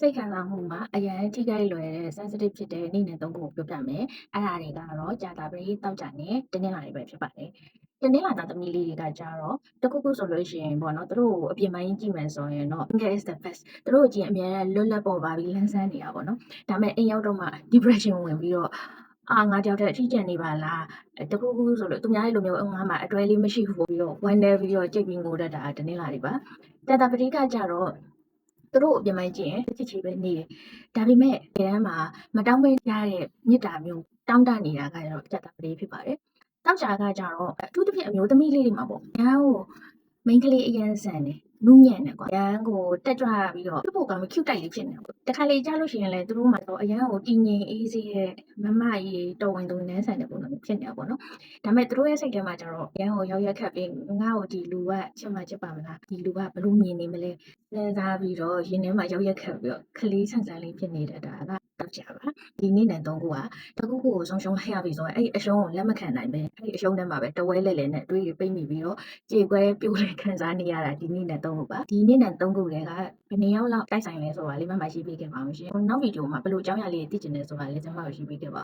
စိတ်ခံစားမှုမှာအရန်ထိခိုက်လွယ်တဲ့ sensitive ဖြစ်တဲ့နေ့နဲ့သုံးခုကိုပြောပြမယ်။အဲ့ဒါတွေကတော့ကြာသပတေး၊သောကြာနဲ့တနင်္လာနေ့ပဲဖြစ်ပါတယ်။တနင်္လာသားသမီးလေးတွေကကျတော့တခုခုဆိုလို့ရှိရင်ပေါ့နော်သူတို့ကိုအပြင်ပိုင်းကြည့်မယ်ဆိုရင်တော့ English is the best သူတို့ကိုကြည့်ရင်အမြဲတမ်းလွတ်လပ်ပေါ်ပါပြီးလန်းဆန်းနေတာပေါ့နော်။ဒါပေမဲ့အိမ်ရောက်တော့မှ depression ဝင်ပြီးတော့အာငါတယောက်တည်းအထီးကျန်နေပါလား။တခုခုဆိုလို့သူများလိုမျိုးငါမှအတွဲလေးမရှိဘူးပြီးတော့ဝမ်းနေပြီးတော့ကြိတ်ပြီးငိုတတ်တာတနင်္လာနေ့ပါ။ကြာသပတေးကကျတော့ သူတို့ကိုအပြင်ပိုင်းကြည့်ရင်ချစ်ချစ်ပဲနေတယ်။ဒါပေမဲ့ဒီထဲမှာမတောင်းပေးရတဲ့မေတ္တာမျိုးတောင်းတနေတာကကျတော့ကြာသပတေးဖြစ်ပါတယ်။တောက်ကြကကြတော့အထူးသဖြင့်အမျိုးသမီးလေးတွေမှာပေါ့။ညာကိုမိန်းကလေးအရန်ဆန်တယ် နူးညံ့တယ်ကွာ။ရန်ကိုတက်ကြွပြီးတော့ပြုတ်ဖို့ကောင်းပြီး cute တိုက်လေးဖြစ်နေတယ်ပေါ့။တခါလေကြားလို့ရှိရင်လည်းသူတို့မှာတော့အရန်ကိုတည်ငြိမ်အေးဆေးတဲ့မမကြီးတော်ဝင်သူနန်းဆန်တဲ့ပုံစံမျိုးဖြစ်နေတာပေါ့နော်။ဒါပေမဲ့သူတို့ရဲ့စိတ်ထဲမှာကျတော့ရန်ကိုရောက်ရက်ခတ်ပြီးငါ့ကိုဒီလူကချစ်မှချစ်ပါမလား။ဒီလူကဘလို့မြင်နေမလဲ။စဉ်းစားပြီးတော့ရင်ထဲမှာရောက်ရက်ခတ်ပြီးတော့ခလေးဆန်ဆန်လေးဖြစ်နေတတ်တာကတောက်ကြပါ။ ဒီနေ့နဲ့သုံးခုကတခုခုကိုဆုံးရှုံးလိုက်ရပြီဆိုရင်အဲ့ဒီအရှုံးကိုလက်မခံနိုင်ပဲအဲ့ဒီအရှုံးထဲမှာပဲတဝဲလဲလဲနဲ့တွေးပိတ်မိပြီးတော့ကြေကွဲပြိုလဲခံစားနေရတာဒီနေ့နဲ့သုံးခုပါဒီနေ့နဲ့သုံးခုတွေကဘယ်နှစ်ယောက်လောက်တိုက်ဆိုင်လဲဆိုတာလေးမှမရှိပေးခဲ့ပါအောင်ရှင်နောက်ဗီဒီယိုမှာဘယ်လိုအကြောင်းအရာလေးသိချင်လဲဆိုတာလေးကျွန်မတို့ရှိပေးခဲ့ပါ